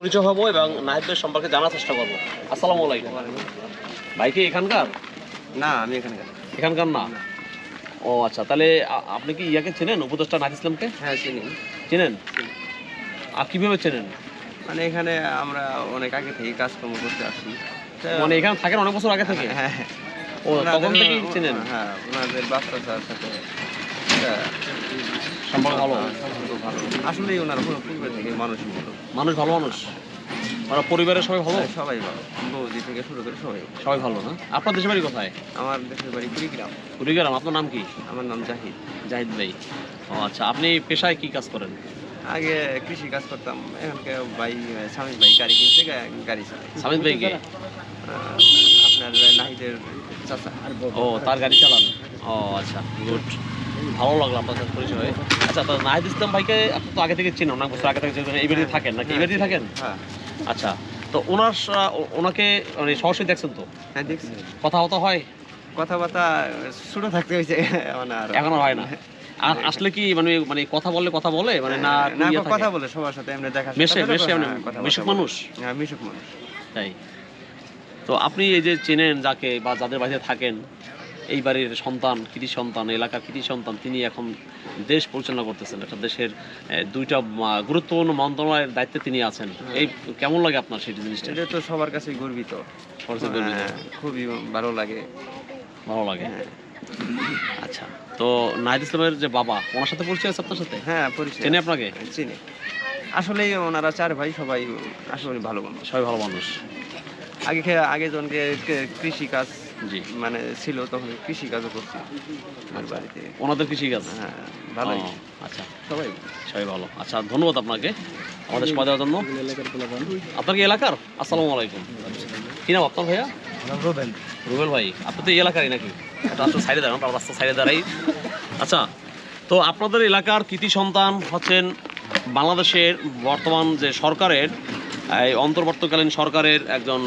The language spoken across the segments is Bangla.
পরিচয় হব এবং নাহিদের সম্পর্কে জানার চেষ্টা করব। আসসালামু আলাইকুম। ভাই কি এখানকার? না আমি এখানকার। এখানকার না? ও আচ্ছা তাহলে আপনি কি ইয়াকে চেনেন উপদেষ্টা নাহিদ ইসলামকে? হ্যাঁ চিনি। চেনেন? আর কীভাবে চেনেন? মানে এখানে আমরা অনেক আগে থেকে কাজকর্ম করতে আসি। মানে এখানে থাকেন অনেক বছর আগে থেকে? হ্যাঁ। ও তখন থেকেই চেনেন? হ্যাঁ ওনাদের বাচ্চার সাথে। সম্পর্ক ভালো। আসলেই ওনারা পুরো পূর্বে থেকে মানুষই ভালো। মানুষ ভালো মানুষ? ওরা পরিবারের সবাই ভালো? সবাই ভালো। বৌদি থেকে শুরু করে সবাই সবাই ভালো না? আপনার দেশের বাড়ি কোথায়? আমার দেশের বাড়ি কুড়িগ্রাম। কুড়িগ্রাম আপনার নাম কি? আমার নাম জাহিদ। জাহিদ ভাই। ও আচ্ছা আপনি পেশায় কি কাজ করেন? আগে কৃষি কাজ করতাম। এখানকার ভাই স্বামী ভাই গাড়ি কিনছে গাড়ি চালাই সামিদ ভাই কে? আপনার নাহিদের চাচা। ও তার গাড়ি চালান। ও আচ্ছা গুড। ভালো লাগল আপনার সাথে পরিচয়। হয়ে। আচ্ছা তো নাহিদ ইসলাম ভাইকে আপনি তো আগে থেকে চিনেন অনেক বছর আগে থেকে চিনেন এই বাড়িতে থাকেন নাকি? এই বাড়িতে থাকেন? হ্যাঁ। আচ্ছা তো ওনার ওনাকে মানে সরাসরি দেখছেন তো? হ্যাঁ দেখছি। কথা হতো হয়? কথাবার্তা ছোট থাকতে হয়েছে মানে এখন হয় না। আর আসলে কি মানে মানে কথা বললে কথা বলে? মানে না না ইয়ে কথা বলে সবার সাথে এমনি দেখা মেশে মেশে এমনি হ্যাঁ, মিশুক মানুষ? হ্যাঁ মিশুক মানুষ। তাই। তো আপনি এই যে চেনেন যাকে বা যাদের বাড়িতে থাকেন এই বাড়ির সন্তান কৃতি সন্তান এলাকার কৃতি সন্তান তিনি এখন দেশ পরিচালনা করতেছেন একটা দেশের দুইটা গুরুত্বপূর্ণ মন্ত্রণালয়ের দায়িত্বে তিনি আছেন। এই কেমন লাগে আপনার সেই জিনিসটা? এটা তো সবার কাছে গর্বিত। হ্যাঁ, খুবই ভালো লাগে। ভালো লাগে? হ্যাঁ। আচ্ছা তো নাহিদ ইসলামের যে বাবা ওনার সাথে পরিচয় আছে আপনার সাথে? হ্যাঁ পরিচয় চেনে আপনাকে? চিনি। আসলে ওনারা চার ভাই সবাই আসলে ভালো মানুষ। সবাই ভালো মানুষ। আগে আগে জনকে কৃষি কাজ জি। মানে ছিল তখন কৃষি কাজও করছি। আমার বাড়িতে ওনাদের কৃষি কাজ হ্যাঁ ভালোই। আচ্ছা। সবাই সবাই ভালো। আচ্ছা ধন্যবাদ আপনাকে আমাদের সময় দেওয়ার জন্য। আপনার কি এলাকার? আসসালামু আলাইকুম। কি নাম আপনার ভাইয়া? রোবেন রুবেল। ভাই আপনি তো এই এলাকারই নাকি? এটা আসলে সাইডে দাঁড়ান আমরা রাস্তা সাইডে দাঁড়াই। আচ্ছা তো আপনাদের এলাকার কৃতি সন্তান হচ্ছেন বাংলাদেশের বর্তমান যে সরকারের এই অন্তর্বর্তকালীন সরকারের একজন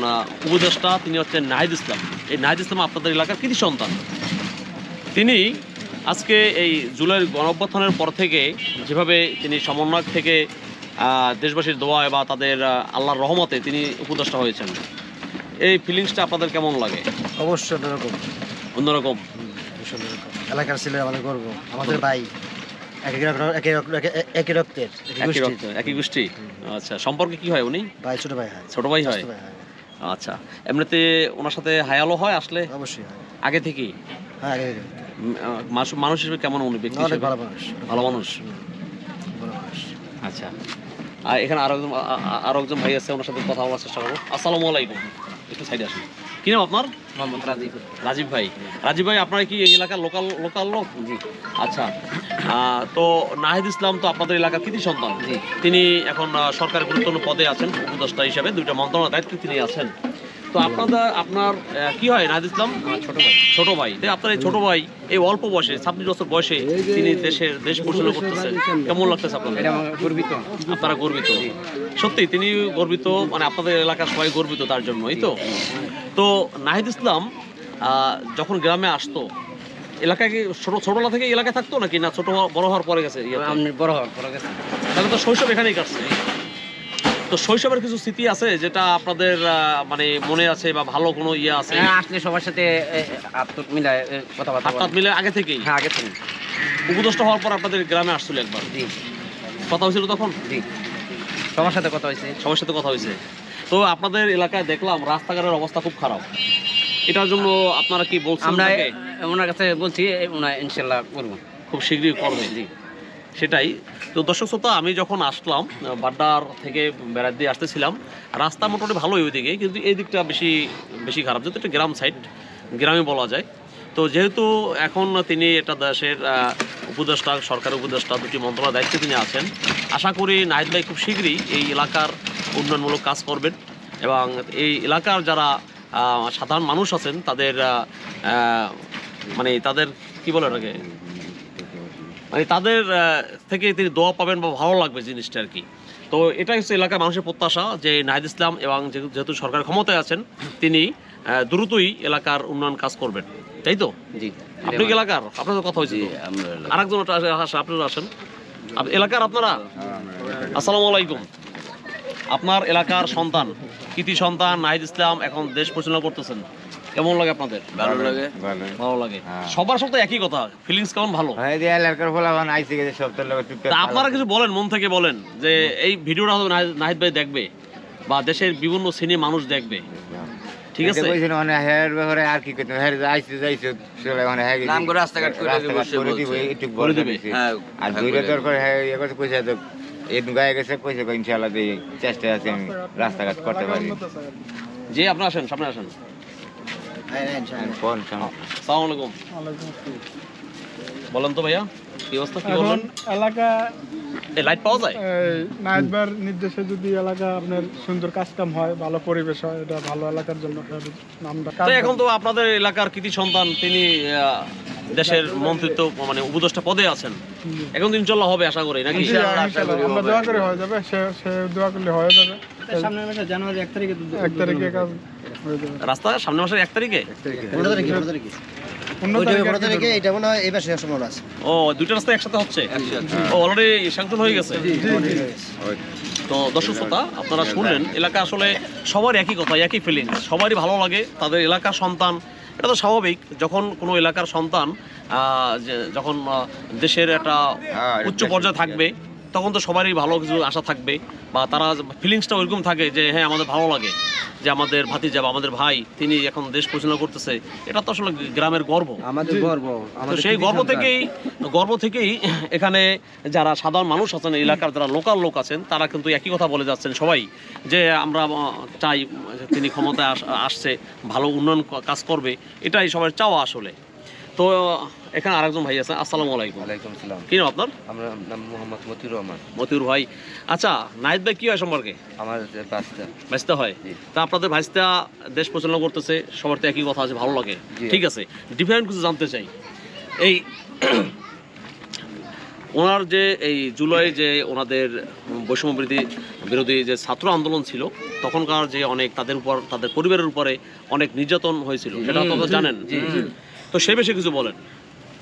উপদেষ্টা তিনি হচ্ছেন নাহিদ ইসলাম। এই নাহিদ ইসলাম আপনাদের এলাকার কৃতি সন্তান। তিনি আজকে এই জুলাইয়ের গণঅভ্যুত্থানের পর থেকে যেভাবে তিনি সমন্বয়ক থেকে দেশবাসীর দোয়ায় বা তাদের আল্লাহর রহমতে তিনি উপদেষ্টা হয়েছেন। এই ফিলিংসটা আপনাদের কেমন লাগে? অবশ্যই অন্যরকম। অন্যরকম। এলাকার ছিল আমাদের গর্ব আমাদের ভাই। একই একই রক্তের রক্ত একই গোষ্ঠী? আচ্ছা সম্পর্কে কি হয় উনি? ভাই ছোট ভাই হয়। ছোট ভাই হয়? আচ্ছা এমনিতে ওনার সাথে হায়ালো হয় আসলে? অবশ্যই আগে থেকেই? হ্যাঁ আগে মানুষ- হিসেবে কেমন উনি ব্যক্তি ভালো মানুষ। ভালো মানুষ? আচ্ছা। আর এখানে আরও একজন আরও একজন ভাই আছে ওনার সাথে কথা বলার চেষ্টা করব। আসসালামু আলাইকুম। একটু সাইডে আসুন। কি নাম আপনার? মোহাম্মদ রাজীব। রাজীব ভাই। রাজীব ভাই আপনারা কি এই এলাকার লোকাল লোকাল লোক? জি। আচ্ছা। তো নাহিদ ইসলাম তো আপনাদের এলাকার কৃতি সন্তান। তিনি এখন সরকারের গুরুত্বপূর্ণ পদে আছেন উপদেষ্টা হিসাবে। দুইটা মন্ত্রণালয়ের দায়িত্বে তিনি আছেন। তো আপনাদের আপনার কি হয় নাহিদ ইসলাম? ছোট ভাই। ছোট ভাই। তাই আপনার এই ছোট ভাই এই অল্প বয়সে ছাব্বিশ বছর বয়সে তিনি দেশের দেশ পরিচালনা করতেছেন কেমন লাগতেছে আপনাদের? এটা গর্বিত। আপনারা গর্বিত। সত্যি তিনি গর্বিত মানে আপনাদের এলাকার সবাই গর্বিত তার জন্য এই তো তো নাহিদ ইসলাম যখন গ্রামে আসতো এলাকায় কি ছোট ছোটবেলা থেকে এলাকায় থাকতো নাকি? না ছোট বড় হওয়ার পরে গেছে আমি বড় হওয়ার পরে গেছি। তাহলে তো শৈশব এখানেই কাটছে। তো শৈশবের কিছু স্মৃতি আছে যেটা আপনাদের মানে মনে আছে বা ভালো কোনো ইয়ে আছে? হ্যাঁ, আসলে সবার সাথে মিলায় কথাবার্তা মিলে আগে থেকেই? হ্যাঁ আগে থেকে উপদেষ্টা হওয়ার পর আপনাদের গ্রামে আসছিল একবার? জি। কথা হয়েছিল তখন? জি। সবার সাথে কথা হয়েছে। সবার সাথে কথা হয়েছে। তো আপনাদের এলাকায় দেখলাম রাস্তাঘাটের অবস্থা খুব খারাপ। এটার জন্য আপনারা কি বলছেন আমরা ওনার কাছে বলছি ওনার ইনশাল্লাহ করব। খুব শীঘ্রই করবে। জি। সেটাই। তো দর্শক শ্রোতা আমি যখন আসলাম বাড্ডার থেকে বেড়ার দিয়ে আসতেছিলাম রাস্তা মোটামুটি ভালোই ওইদিকে কিন্তু এই দিকটা বেশি বেশি খারাপ। যেহেতু একটা গ্রাম সাইড গ্রামে বলা যায়। তো যেহেতু এখন তিনি এটা দেশের উপদেষ্টা সরকার উপদেষ্টা দুটি মন্ত্রণালয়ের দায়িত্বে তিনি আছেন, আশা করি নাহিদ ভাই খুব শীঘ্রই এই এলাকার উন্নয়নমূলক কাজ করবেন এবং এই এলাকার যারা সাধারণ মানুষ আছেন তাদের মানে তাদের কি বলে ওটাকে? মানে তাদের থেকে তিনি দোয়া পাবেন বা ভালো লাগবে জিনিসটা আর কি। তো এটাই হচ্ছে এলাকার মানুষের প্রত্যাশা যে নাহিদ ইসলাম এবং যেহেতু সরকার ক্ষমতায় আছেন, তিনি দ্রুতই এলাকার উন্নয়ন কাজ করবেন। তাই তো? জি। আপনি এলাকার? আপনার কথা হয়েছে। আরেকজন আসে- আপনারা আসেন। এলাকার আপনারা? আসসালামু আলাইকুম। আপনার এলাকার সন্তান কৃতি সন্তান নাহিদ ইসলাম এখন দেশ পরিচালনা করতেছেন। কেমন লাগে আপনাদের? ভালো লাগে। ভালো। লাগে। হ্যাঁ। সবার সাথে একই কথা ফিলিংস কেমন ভালো? হয় আইসে গেছে আপনারা কিছু বলেন মন থেকে বলেন যে এই ভিডিওটা নাহিদ ভাই দেখবে বা দেশের বিভিন্ন শ্রেণির মানুষ দেখবে। ঠিক আছে। কইছেন মানে হের ব্যাপারে আর কি করতে হের আইসে যাইছে চলে মানে হ্যাঁ নাম করে রাস্তাঘাট করে দিব, সে করে দিব বলছে। একটু করে বলে দিবে। দিবে হ্যাঁ, আর হ্যাঁ, দুইটা করে দরকার হ্যাঁ এ কথা কইছে তো এই গায়ে গেছে কইছে কই ইনশাআল্লাহ দিয়ে চেষ্টা আছে আমি রাস্তাঘাট করতে পারি। যে আপনারা আসেন সামনে আসেন। হ্যাঁ, হ্যাঁ, ইনশাআল্লাহ। কোন সময় সালাম আলাইকুম। বলেন তো ভাইয়া কি অবস্থা কি বলবেন এলাকা এই লাইট পাওয়া যায়? নাইটবার নির্দেশে যদি এলাকা আপনার সুন্দর কাজ কাম হয় ভালো পরিবেশ হয় এটা ভালো এলাকার জন্য নামটা এখন তো আপনাদের এলাকার কৃতি সন্তান তিনি দেশের মন্ত্রিত্ব মানে উপদেষ্টা পদে আছেন। এখন ইনশাল্লাহ হবে আশা করি নাকি? আমরা দোয়া করে হয়ে যাবে সে সে দোয়া করলে হয়ে যাবে। এক তারিখে কাজ হয়ে যাবে। রাস্তা সামনের মাসের এক তারিখে? পনেরো তারিখে, পনেরো তারিখে। পনেরো ওইটা তারিখে পনেরো তারিখে, এটা মনে হয় এবার শেষ সম্ভাবনা আছে। ও দুইটা রাস্তা একসাথে হচ্ছে? ও অলরেডি স্যাংশন হয়ে গেছে? তো দর্শক শ্রোতা আপনারা শুনলেন এলাকা আসলে সবার একই কথা একই ফিলিংস সবারই ভালো লাগে তাদের এলাকার সন্তান। এটা তো স্বাভাবিক যখন কোনো এলাকার সন্তান আহ, যে- যখন আহ, দেশের একটা হ্যাঁ, উচ্চ পর্যায়ে থাকবে তখন তো সবারই ভালো কিছু আশা থাকবে বা তারা ফিলিংসটা ওইরকম থাকে যে হ্যাঁ আমাদের ভালো লাগে যে আমাদের ভাতিজা বা আমাদের ভাই তিনি এখন দেশ পরিচালনা করতেছে। এটা তো আসলে গ্রামের গর্ব। আমাদের গর্ব তো সেই গর্ব থেকেই গর্ব থেকেই এখানে যারা সাধারণ মানুষ আছেন এলাকার যারা লোকাল লোক আছেন তারা কিন্তু একই কথা বলে যাচ্ছেন সবাই যে আমরা চাই তিনি ক্ষমতায় আসছে ভালো উন্নয়ন কাজ করবে। এটাই সবার চাওয়া আসলে। তো এখানে আরেকজন ভাই আছেন আসসালামু আলাইকুম। ওয়ালাইকুম সালাম কি নাম আপনার? আমরা নাম মোহাম্মদ মতিউর রহমান। মতিউর ভাই। আচ্ছা নাহিদ ভাই কি হয় সম্পর্কে? আমার বাচ্চা ভাইস্তা হয়। তা আপনাদের ভাইস্তা দেশ পরিচালনা করতেছে সবার তো একই কথা আছে ভালো লাগে। ঠিক আছে ডিফারেন্ট কিছু জানতে চাই। এই ওনার যে এই জুলাই যে ওনাদের বৈষম্য বিরোধী বিরোধী যে ছাত্র আন্দোলন ছিল তখনকার যে অনেক তাদের উপর তাদের পরিবারের উপরে অনেক নির্যাতন হয়েছিল সেটা তো আপনারা জানেন। তো সে বিষয়ে কিছু বলেন।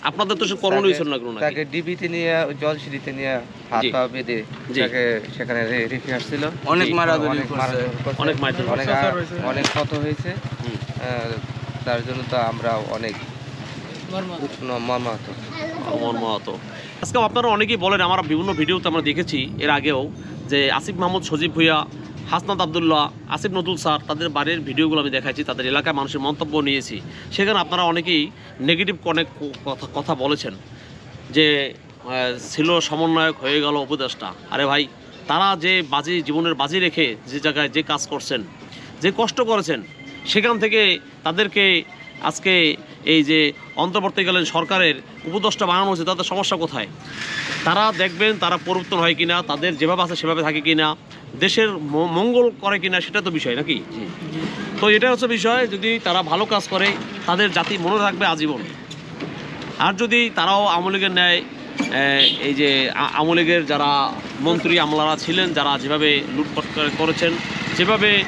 আপনাদের তো সে করণীয় ছিল না কোনো তাকে ডিবিতে নিয়ে জলসিঁড়িতে নিয়ে হাত পা বেঁধে তাকে সেখানে রেখে আসছিল। অনেক মারাধরি অনেক করছে। অনেক অনেক হয়েছে। অনেক ক্ষত হয়েছে। তার জন্য তো আমরা অনেক মর্মাহত। আজকে আপনারা অনেকেই বলেন আমরা বিভিন্ন ভিডিওতে আমরা দেখেছি এর আগেও যে আসিফ মাহমুদ সজীব ভুইয়া হাসনাত আবদুল্লাহ, আসিফ নজরুল স্যার, তাদের বাড়ির ভিডিওগুলো আমি দেখাইছি, তাদের এলাকায় মানুষের মন্তব্য নিয়েছি। সেখানে আপনারা অনেকেই নেগেটিভ অনেক কথা কথা বলেছেন যে ছিল সমন্বয়ক হয়ে গেল উপদেষ্টা। আরে ভাই, তারা যে বাজি, জীবনের বাজি রেখে যে জায়গায় যে কাজ করছেন, যে কষ্ট করেছেন, সেখান থেকে তাদেরকে আজকে এই যে অন্তর্বর্তীকালীন সরকারের উপদেষ্টা বানানো হয়েছে, তাদের সমস্যা কোথায়? তারা দেখবেন তারা পরিবর্তন হয় কিনা, তাদের যেভাবে আছে সেভাবে থাকে কিনা দেশের মঙ্গল করে কিনা সেটা তো বিষয় নাকি? তো এটা হচ্ছে বিষয় যদি তারা ভালো কাজ করে তাদের জাতি মনে রাখবে আজীবন। আর যদি তারাও আওয়ামী লীগের ন্যায় এই যে আ- আওয়ামী লীগের যারা মন্ত্রী আমলারা ছিলেন যারা যেভাবে লুটপাট করেছেন যেভাবে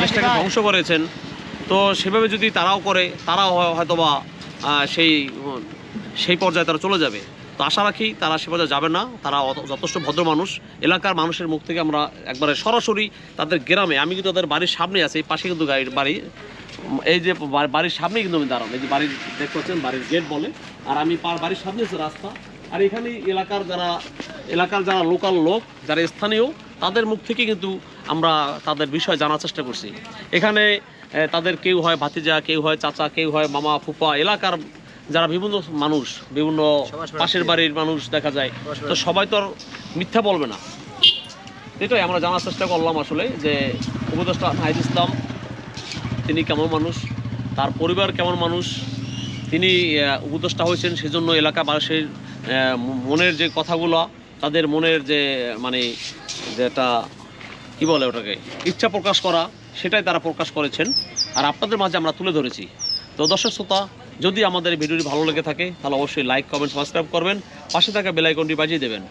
দেশটাকে ধ্বংস করেছেন তো সেভাবে যদি তারাও করে তারাও হয়- হয়তোবা সেই সেই পর্যায়ে তারা চলে যাবে। আশা রাখি তারা সে পর্যায়ে যাবে না, তারা যথেষ্ট ভদ্র মানুষ। এলাকার মানুষের মুখ থেকে আমরা একবারে সরাসরি তাদের গ্রামে, আমি কিন্তু তাদের বাড়ির সামনে আছি, এই পাশে কিন্তু গাড়ির বাড়ি, এই যে বাড়ির সামনে কিন্তু আমি দাঁড়ানো, এই যে বাড়ির দেখতে পাচ্ছেন, বাড়ির গেট বলে। আর আমি বাড়ির সামনে আছে রাস্তা, আর এখানে এলাকার যারা এলাকার যারা লোকাল লোক, যারা স্থানীয়, তাদের মুখ থেকে কিন্তু আমরা তাদের বিষয় জানার চেষ্টা করছি। এখানে তাদের কেউ হয় ভাতিজা, কেউ হয় চাচা, কেউ হয় মামা ফুপা এলাকার যারা বিভিন্ন মানুষ বিভিন্ন পাশের বাড়ির মানুষ দেখা যায় তো সবাই তো আর মিথ্যা বলবে না। এটাই আমরা জানার চেষ্টা করলাম আসলে যে উপদেষ্টা নাহিদ ইসলাম তিনি কেমন মানুষ তার পরিবার কেমন মানুষ তিনি উপদেষ্টা হয়েছেন সেজন্য এলাকাবাসীর আহ, ম- মনের যে কথাগুলো তাদের মনের যে মানে যেটা কি বলে ওটাকে ইচ্ছা প্রকাশ করা সেটাই তারা প্রকাশ করেছেন। আর আপনাদের মাঝে আমরা তুলে ধরেছি। তো দর্শক শ্রোতা যদি আমাদের ভিডিওটি ভালো লেগে থাকে, তাহলে অবশ্যই লাইক কমেন্ট সাবস্ক্রাইব করবেন। পাশে থাকা বেলাইকনটি বাজিয়ে দেবেন।